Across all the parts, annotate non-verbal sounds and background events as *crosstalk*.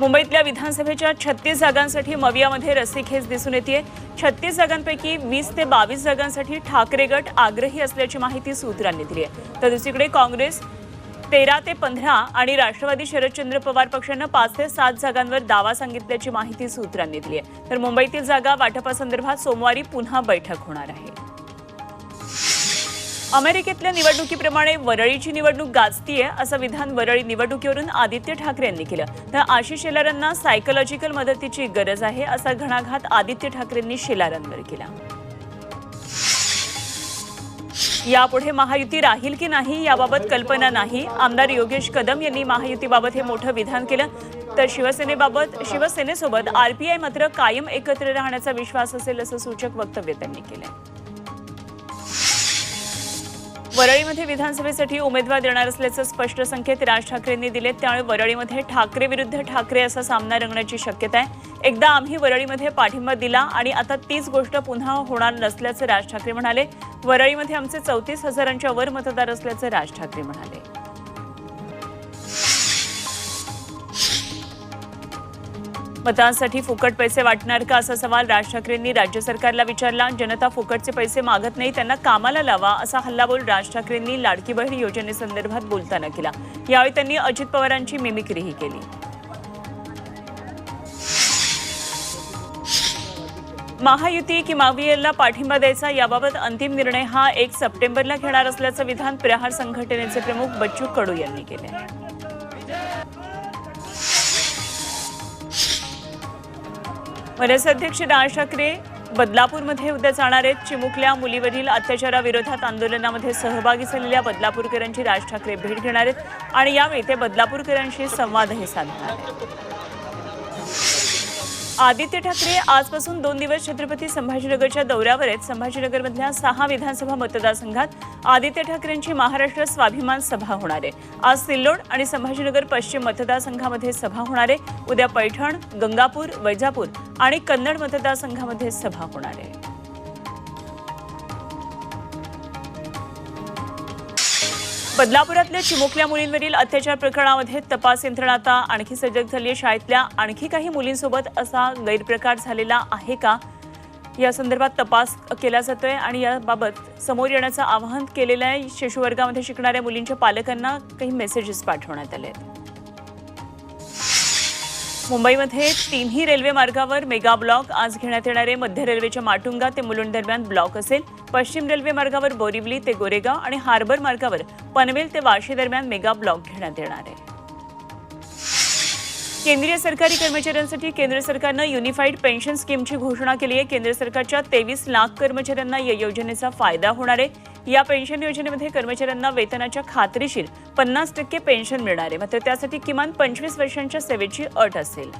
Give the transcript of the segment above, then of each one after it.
मुंबईतल्या विधानसभेच्या छत्तीस जागांसाठी मवियामध्ये रस्सीखेच दिसून येते छत्तीस जागांपैकी वीस ते बावीस जागांसाठी ठाकरे गट आग्रही असल्याची माहिती सूत्रांनी दिली आहे. तर दुसरीकडे काँग्रेस तेरा ते पंधरा आणि राष्ट्रवादी शरदचंद्र पवार पक्षानं पाच ते सात जागांवर दावा सांगितल्याची माहिती सूत्रांनी दिली आहे. तर मुंबईतील जागा वाटपासंदर्भात सोमवारी पुन्हा बैठक होणार आहे. अमेरिकेतल्या निवडणुकीप्रमाणे वरळीची निवडणूक गाजतीये असं विधान वरळी निवडणुकीवरून आदित्य ठाकरे यांनी केलं. तर आशिष शेलारांना सायकोलॉजिकल मदतीची गरज आहे असा घणाघात आदित्य ठाकरेंनी शेलारांवर केला. यापुढे महायुती राहील की नाही याबाबत कल्पना नाही. आमदार योगेश कदम यांनी महायुतीबाबत हे मोठं विधान केलं. तर शिवसेनेबाबत शिवसेनेसोबत आरपीआय मात्र कायम एकत्र राहण्याचा विश्वास असेल असं सूचक वक्तव्य त्यांनी केलं वरळीमध्ये विधानसभेसाठी उमेदवार देणार असल्याचं स्पष्ट संकेत राज ठाकरेंनी दिले त्यामुळे वरळीमध्ये ठाकरे विरुद्ध ठाकरे असा सामना रंगण्याची शक्यता आहे. एकदा आम्ही वरळीमध्ये पाठिंबा दिला आणि आता तीच गोष्ट पुन्हा होणार नसल्याचं राज ठाकरे म्हणाले. वरळीमध्ये आमचे चौतीस हजारांच्या वर मतदार असल्याचं राज ठाकरे म्हणाले. मतांसाठी फुकट पैसे वाटणार का असा सवाल राज ठाकरेंनी राज्य सरकारला विचारला. जनता फुकटचे पैसे मागत नाही त्यांना कामाला लावा असा हल्लाबोल राज ठाकरेंनी लाडकी बहीण योजनेसंदर्भात बोलताना केला. यावेळी त्यांनी अजित पवारांची मिमिक्रीही केली. महायुती की माविएलला पाठिंबा द्यायचा याबाबत अंतिम निर्णय हा एक सप्टेंबरला घेणार असल्याचं विधान प्रहार संघटनेचे प्रमुख बच्चू कडू यांनी केले. मनसे अध्यक्ष राज ठाकरे बदलापूरमध्ये उद्या जाणार आहेत. चिमुकल्या मुलीवरील अत्याचाराविरोधात आंदोलनामध्ये सहभागी झालेल्या बदलापूरकरांची राज ठाकरे भेट घेणार आहेत. आणि यावेळी ते बदलापूरकरांशी संवादही साधणार आहेत. आदित्य ठाकरे आजपासून दोन दिवस छत्रपती संभाजीनगरच्या दौऱ्यावर आहेत. संभाजीनगरमधल्या सहा विधानसभा मतदारसंघात आदित्य ठाकरेंची महाराष्ट्र स्वाभिमान सभा होणार आहे. आज सिल्लोड आणि संभाजीनगर पश्चिम मतदारसंघामध्ये सभा होणार आहे. उद्या पैठण गंगापूर वैजापूर आणि कन्नड मतदारसंघामध्ये सभा होणार आहे. बदलापुरातल्या चिमुकल्या मुलींवरील अत्याचार प्रकरणामध्ये तपास यंत्रणा आता आणखी सजग झाली आहे शाळेतल्या आणखी काही मुलींसोबत असा गैरप्रकार झालेला आहे का? या संदर्भात तपास केला जातोय आणि याबाबत समोर येण्याचं आवाहन केलेलं आहे. शिशुवर्गामध्ये शिकणाऱ्या मुलींच्या पालकांना काही मेसेजेस पाठवण्यात आले आहेत मुंबईमध्ये तिन्ही रेल्वे मार्गावर मेगा ब्लॉक आज घेण्यात येणारे मध्य रेल्वेच्या माटुंगा ते मुलुंड दरम्यान ब्लॉक असेल. पश्चिम रेल्वे मार्गावर बोरिवली ते गोरेगाव आणि हार्बर मार्गावर पनवेल ते वाशी दरम्यान मेगा ब्लॉक घेण्यात येणार आहे. केंद्रीय सरकारी कर्मचाऱ्यांसाठी केंद्र सरकारनं युनिफाईड पेन्शन स्कीमची घोषणा केली आहे. केंद्र सरकारच्या तेवीस लाख कर्मचाऱ्यांना या योजनेचा फायदा होणार आहे. या पेन्शन योजनेमध्ये कर्मचाऱ्यांना वेतनाच्या खात्रीशीर पन्नास टक्के पेन्शन मिळणार आहे. मात्र त्यासाठी किमान पंचवीस वर्षांच्या सेवेची अट असेल.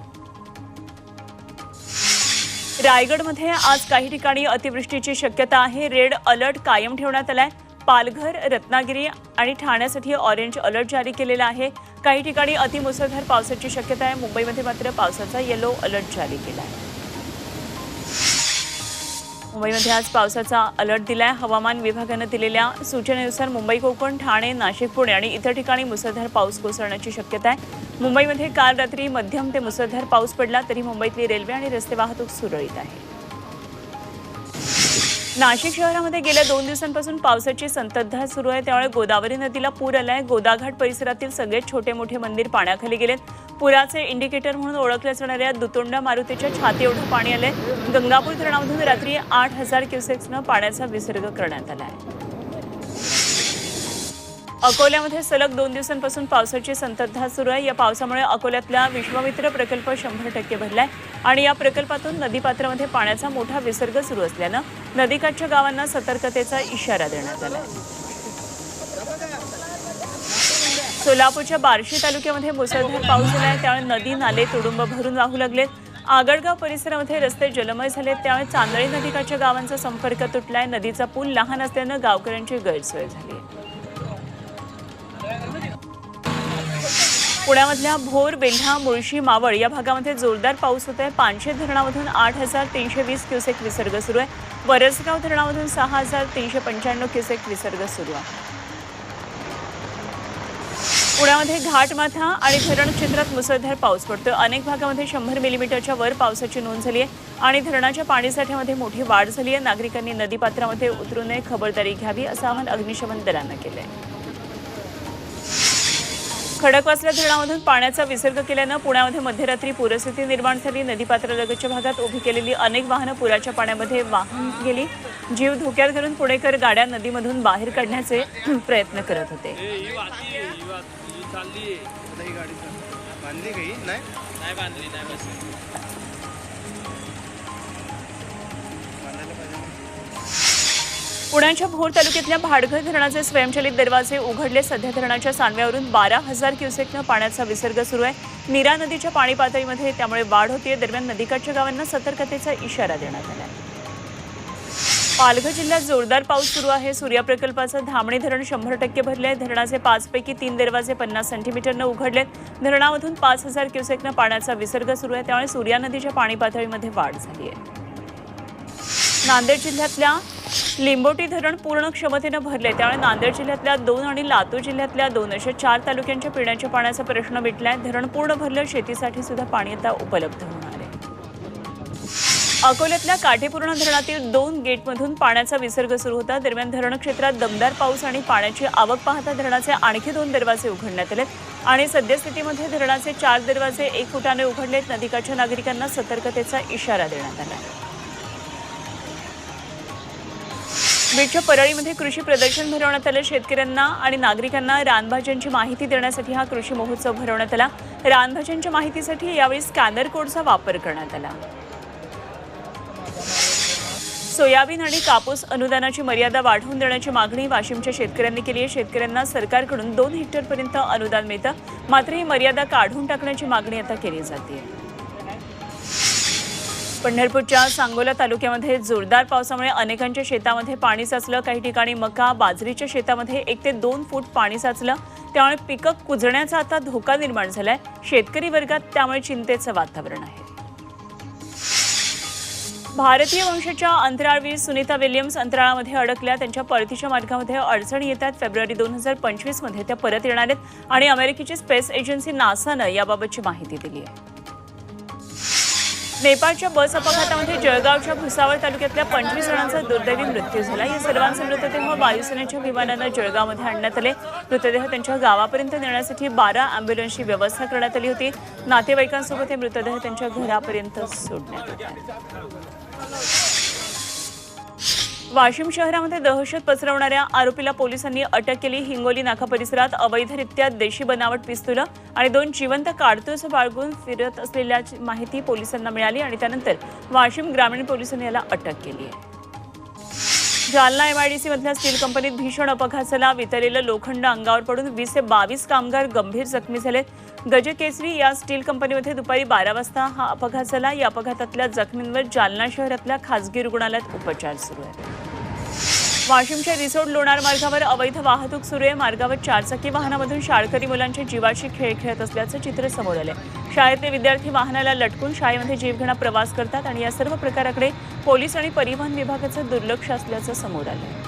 रायगडमध्ये आज काही ठिकाणी अतिवृष्टीची शक्यता आहे. रेड अलर्ट कायम ठेवण्यात आलाय. पालघर रत्नागिरी आणि ठाण्यासाठी ऑरेंज अलर्ट जारी केलेला आहे. काही ठिकाणी अतिमुसळधार पावसाची शक्यता आहे. मुंबईमध्ये मात्र पावसाचा येलो अलर्ट जारी केला आहे. मुंबईमध्ये आज पावसाचा अलर्ट दिलाय. हवामान विभागानं दिलेल्या सूचनेनुसार मुंबई कोकण ठाणे नाशिक पुणे आणि इतर ठिकाणी मुसळधार पाऊस कोसळण्याची शक्यता आहे. मुंबईमध्ये काल रात्री मध्यम ते मुसळधार पाऊस पडला. तरी मुंबईतली रेल्वे आणि रस्ते वाहतूक सुरळीत आहे. नाशिक शहरामध्ये गेल्या दोन दिवसांपासून पावसाची संततधार सुरू आहे. त्यामुळे गोदावरी नदीला पूर आलाय. गोदाघाट परिसरातील सगळेच छोटे मोठे मंदिर पाण्याखाली गेलेत. पुराचे इंडिकेटर म्हणून ओळखल्या जाणाऱ्या दुतोंडा मारुतीच्या छाती एवढं पाणी आलंय. गंगापूर धरणामधून रात्री आठ हजार क्युसेक्सनं पाण्याचा विसर्ग करण्यात आला आहे अकोल्यामध्ये सलग दोन दिवसांपासून पावसाची संततधार सुरू आहे. या पावसामुळे अकोल्यातला विश्वामित्र प्रकल्प शंभर टक्के भरलाय आणि या प्रकल्पातून नदीपात्रामध्ये पाण्याचा मोठा विसर्ग सुरू असल्यानं नदीकाठच्या गावांना सतर्कतेचा इशारा देण्यात आलाय. सोलापूरच्या बार्शी तालुक्यामध्ये मुसळधार पाऊस झालाय त्यामुळे नदी नाले तुडुंब भरून वाहू लागलेत. आगळगाव परिसरामध्ये रस्ते जलमय झालेत त्यामुळे चांदळी नदीकाठच्या गावांचा संपर्क तुटलाय. नदीचा पूल लहान असल्यानं गावकऱ्यांची गैरसोय झाली. आहे पुण्यामधल्या भोर बेल्हा मुळशी मावळ या भागामध्ये जोरदार पाऊस होत आहे पानशेत धरणामधून आठ हजार तीनशे वीस क्युसेक विसर्ग सुरू आहे. वरसगाव धरणामधून सहा हजार तीनशे पंच्याण्णव क्युसेक विसर्ग सुरू आहे. पुण्यामध्ये घाटमाथा आणि धरण क्षेत्रात मुसळधार पाऊस पडतोय. अनेक भागामध्ये शंभर मिलीमीटरच्या वर पावसाची नोंद झाली आहे आणि धरणाच्या पाणीसाठ्यामध्ये मोठी वाढ झाली आहे. नागरिकांनी नदीपात्रामध्ये उतरू नये खबरदारी घ्यावी असं आवाहन अग्निशमन दलानं केलं आहे खडकवासला धरणामधून पाण्याचा विसर्ग केल्यानं पुण्यामध्ये मध्यरात्री पूरस्थिती निर्माण झाली. नदीपात्रालगतच्या भागात उभी केलेली अनेक वाहनं पुराच्या पाण्यामध्ये वाहून गेली. जीव धोक्यात घालून पुणेकर गाड्या नदीमधून बाहेर काढण्याचे *clears throat* प्रयत्न करत होते. पुण्याच्या भोर तालुक्यातल्या भाडघर धरणाचे स्वयंचलित दरवाजे उघडले. सध्या धरणाच्या सांडव्यावरून बारा हजार क्युसेकनं पाण्याचा विसर्ग सुरू आहे. नीरा नदीच्या पाणी पातळीमध्ये त्यामुळे वाढ होतीये. दरम्यान नदीकाठच्या गावांना सतर्कतेचा इशारा देण्यात आला आहे पालघर जिल्ह्यात जोरदार पाऊस सुरू आहे. सूर्या प्रकल्पाचं धामणी धरण शंभर टक्के भरले आहे धरणाचे पाचपैकी तीन दरवाजे पन्नास सेंटीमीटरनं उघडलेत. धरणामधून पाच हजार क्युसेकनं पाण्याचा विसर्ग सुरू आहे. त्यामुळे सूर्या नदीच्या पाणी पातळीमध्ये वाढ झाली आहे नांदेड जिल्ह्यातल्या लिंबोटी धरण पूर्ण क्षमतेनं भरले त्यामुळे नांदेड जिल्ह्यातल्या दोन आणि लातूर जिल्ह्यातल्या दोन अशा चार तालुक्यांच्या पिण्याच्या पाण्याचा प्रश्न मिटलाय. धरण पूर्ण भरलं शेतीसाठी सुद्धा पाणी आता उपलब्ध होणार आहे. अकोल्यातल्या काठेपूर्ण धरणातील दोन गेटमधून पाण्याचा विसर्ग सुरू होता. दरम्यान धरण क्षेत्रात दमदार पाऊस आणि पाण्याची आवक पाहता धरणाचे आणखी दोन दरवाजे उघडण्यात आले आणि सद्यस्थितीमध्ये धरणाचे चार दरवाजे एक फुटाने उघडलेत. नदीकाठच्या नागरिकांना सतर्कतेचा इशारा देण्यात आला बीडच्या परळीमध्ये कृषी प्रदर्शन भरवण्यात आलं. शेतकऱ्यांना आणि नागरिकांना रानभाज्यांची माहिती देण्यासाठी हा कृषी महोत्सव भरवण्यात आला. रानभाज्यांच्या माहितीसाठी यावेळी स्कॅनर कोडचा वापर करण्यात आला. सोयाबीन आणि कापूस अनुदानाची मर्यादा वाढवून देण्याची मागणी वाशिमच्या शेतकऱ्यांनी केली आहे. शेतकऱ्यांना सरकारकडून दोन हेक्टरपर्यंत अनुदान मिळतं. मात्र ही मर्यादा काढून टाकण्याची मागणी आता केली जाते. पंढरपूरच्या सांगोला तालुक्यामध्ये जोरदार पावसामुळे अनेकांच्या शेतामध्ये पाणी साचलं. काही ठिकाणी मका बाजरीच्या शेतामध्ये एक ते दोन फूट पाणी साचलं. त्यामुळे पिकं कुजण्याचा आता धोका निर्माण झालाय. शेतकरी वर्गात त्यामुळे चिंतेचं वातावरण आहे. भारतीय वंशाच्या अंतराळवीर सुनीता विल्यम्स अंतराळामध्ये अडकल्या. त्यांच्या परतीच्या मार्गामध्ये अडचणी येतात. फेब्रुवारी दोन हजार पंचवीसमध्ये त्या परत येणार आहेत आणि अमेरिकेची स्पेस एजन्सी नासानं याबाबतची माहिती दिली आहे. नेपाळच्या बस अपघातामध्ये जळगावच्या भुसावळ तालुक्यातल्या पंचवीस जणांचा दुर्दैवी मृत्यू झाला. या सर्वांचे मृतदेह वायुसेनेच्या विमानानं जळगावमध्ये आणण्यात आले. मृतदेह त्यांच्या गावापर्यंत नेण्यासाठी बारा अँब्युलन्सची व्यवस्था करण्यात आली होती. नातेवाईकांसोबत हे मृतदेह त्यांच्या घरापर्यंत सोडण्यात आले. वाशिम शहरामध्ये दहशत पसरवणाऱ्या आरोपीला पोलिसांनी अटक केली. हिंगोली नाका परिसरात अवैधरित्या देशी बनावट पिस्तुलं आणि दोन जिवंत काडतूस बाळगून फिरत असलेल्याची माहिती पोलिसांना मिळाली आणि त्यानंतर वाशिम ग्रामीण पोलिसांनी याला अटक केली आहे. जालना एमआयडीसी मधल्या स्टील कंपनीत भीषण अपघात झाला वितळलेलं लोखंड अंगावर पडून वीस ते बावीस कामगार गंभीर जखमी झाले. गजकेसरी या स्टील कंपनीमध्ये दुपारी बारा वाजता हा अपघात झाला. या अपघातातल्या जखमींवर जालना शहरातल्या खासगी रुग्णालयात उपचार सुरू आहेत. वाशिमच्या रिसोड लोणार मार्गावर अवैध वाहतूक सुरू आहे. मार्गावर चारचाकी वाहनामधून शाळकरी मुलांच्या जीवाशी खेळ खेळत असल्याचं चित्र समोर आलं शाळेतले विद्यार्थी वाहनाला लटकून शाळेमध्ये जीवघेणा प्रवास करतात आणि या सर्व प्रकाराकडे पोलीस आणि परिवहन विभागाचं दुर्लक्ष असल्याचं समोर आलंय.